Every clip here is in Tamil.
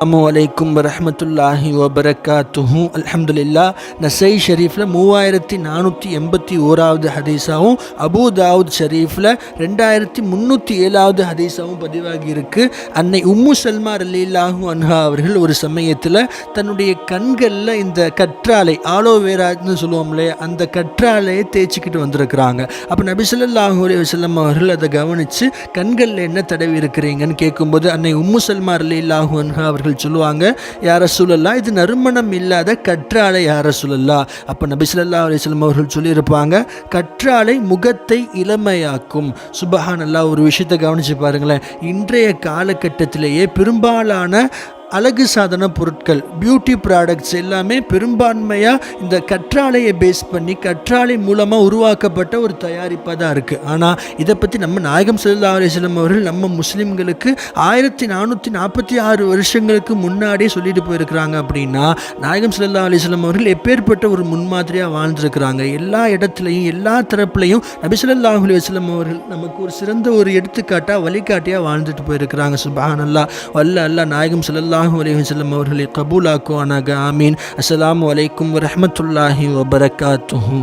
அஸ்ஸலாமு அலைக்கும் வரஹ்மத்துல்லாஹி வபரகாத்துஹு அலமதுல்லா நசை ஷரீஃபில் மூவாயிரத்தி நானூற்றி எண்பத்தி ஓராவது ஹதீஸாகவும் அபூ தாவூத் ஷரீஃபில் ரெண்டாயிரத்தி முந்நூற்றி ஏழாவது ஹதீஸாகவும் பதிவாகி இருக்கு அன்னை உம்மு சல்மா ரலீல்லாஹு அன்ஹா அவர்கள் ஒரு சமயத்தில் தன்னுடைய கண்களில் இந்த கற்றாழை ஆலோவேரான்னு சொல்லுவோம் இல்லையா அந்த கற்றாழையை தேய்ச்சிக்கிட்டு வந்திருக்கிறாங்க. அப்போ நபிசல்லாஹூ அலி வசல்லம் அவர்கள் அதை கவனித்து கண்களில் என்ன தடவி இருக்கிறீங்கன்னு கேட்கும்போது அன்னை உம்மு சல்மா ரலீல்லாஹு அன்ஹா அவர்கள் சொல்லுவாங்க யார சூழல்லா இது நறுமணம் இல்லாத கற்றாழை யார சூழல்லா அப்போ நபிசுல்லா அலிஸ்லம் அவர்கள் சொல்லியிருப்பாங்க கற்றாழை முகத்தை இளமையாக்கும். சுபஹான் அல்லா ஒரு விஷயத்தை கவனித்து பாருங்களேன் இன்றைய காலகட்டத்திலேயே பெரும்பாலான அழகு சாதன பொருட்கள் பியூட்டி ப்ராடக்ட்ஸ் எல்லாமே பெரும்பான்மையாக இந்த கற்றாழையை பேஸ் பண்ணி கற்றாழை மூலமாக உருவாக்கப்பட்ட ஒரு தயாரிப்பாக தான் இருக்குது ஆனால் இதை பற்றி நம்ம நாயகம் சல்லா அலிஸ்லம் அவர்கள் நம்ம முஸ்லீம்களுக்கு ஆயிரத்தி நானூற்றி நாற்பத்தி ஆறு வருஷங்களுக்கு முன்னாடியே சொல்லிட்டு போயிருக்கிறாங்க அப்படின்னா நாயகம் சல்லா அலிஸ்லம் அவர்கள் எப்பேற்பட்ட ஒரு முன்மாதிரியாக வாழ்ந்துருக்கிறாங்க? எல்லா இடத்துலையும் எல்லா தரப்புலையும் நபி ஸல்லல்லாஹு அவர்கள் நமக்கு ஒரு சிறந்த ஒரு எடுத்துக்காட்டாக வழிகாட்டியாக வாழ்ந்துட்டு போயிருக்கிறாங்க. சுபான் அல்லா வல்ல அல்லா நாயகம் சல்லா அலைஹி வஸல்லம் அவர்களை கபூலாக்குவானாக ஆமீன் அஸ்ஸலாமு அலைக்கும் வரஹ்மத்துல்லாஹி வபரகாத்துஹு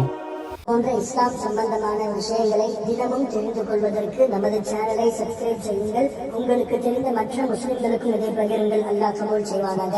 போன்ற இஸ்லாம் சம்பந்தமான விஷயங்களை தினமும் தெரிந்து கொள்வதற்கு நமது சேனலை சப்ஸ்கிரைப் செய்யுங்கள் உங்களுக்கு தெரிந்த மற்ற முஸ்லிம்களுக்கும் இதை பகிருங்கள் அல்லாஹ் கபூல் செய்வானாக